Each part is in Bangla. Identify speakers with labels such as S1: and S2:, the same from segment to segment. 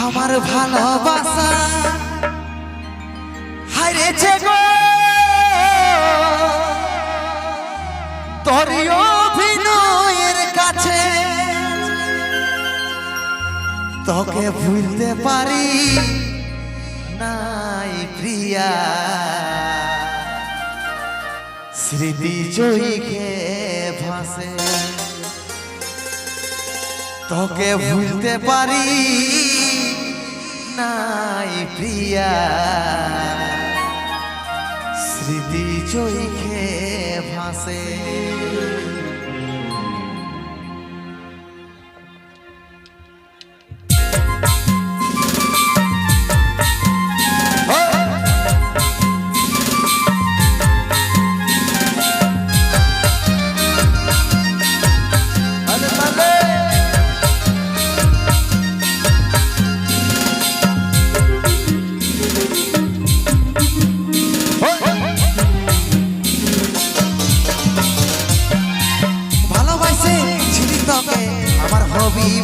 S1: আমার ভালোবাসা। হারিয়েছে গো। তোর অভিনয়ের কাছে তোকে ভুলতে পারি নাই প্রিয়া। স্মৃতি জয়ীকে ভাসে। তোকে ভুলতে পারি নাই প্রিয়া। স্মৃতি চৈখে ভাসে।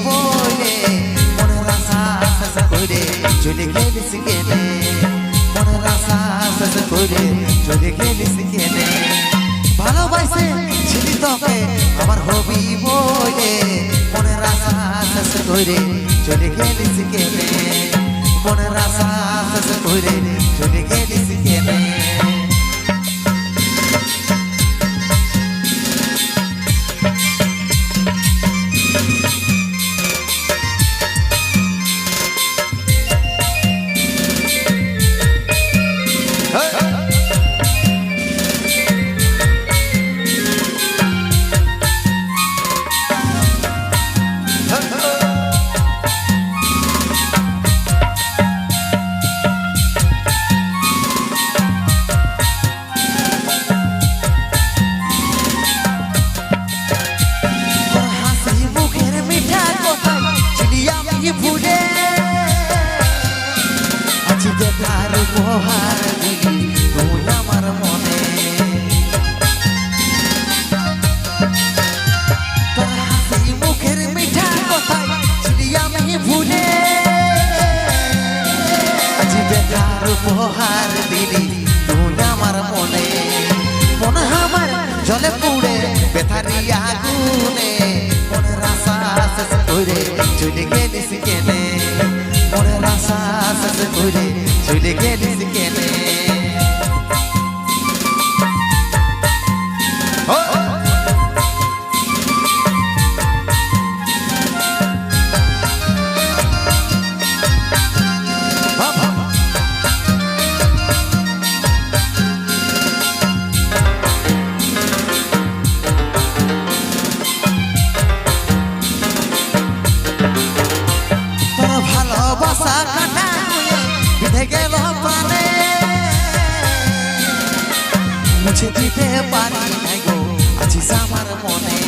S1: বলে, মনের আশা শেষ করে চলে গেলিস কেনে মনের আশা শেষ করে চলে গেলিস কেনে ভালোবাসে ছিলি তোকে আমার হবি বলে, মনের আশা শেষ করে চলে গেলিস কেনে মনের আশা শেষ করে চলে গেলিস কেনে উপহার দিলি তুই আমার মনে মনে আমার জলে পুড়ে বেথারি আগুনে, মনের আশা শেষ করে চলে গেলিস কেনে, মনের আশা শেষ করে চলে গেলিস কেনে। মুছে দিতে পারি নাই গো আছিস আমার মনে।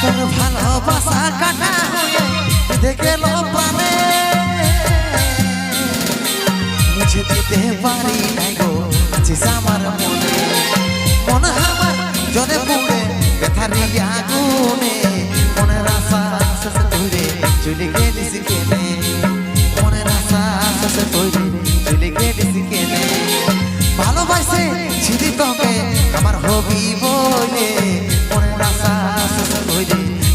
S1: তোর ভালোবাসা কাটা হয়ে মুছে দিতে পারি গো আছিস আমার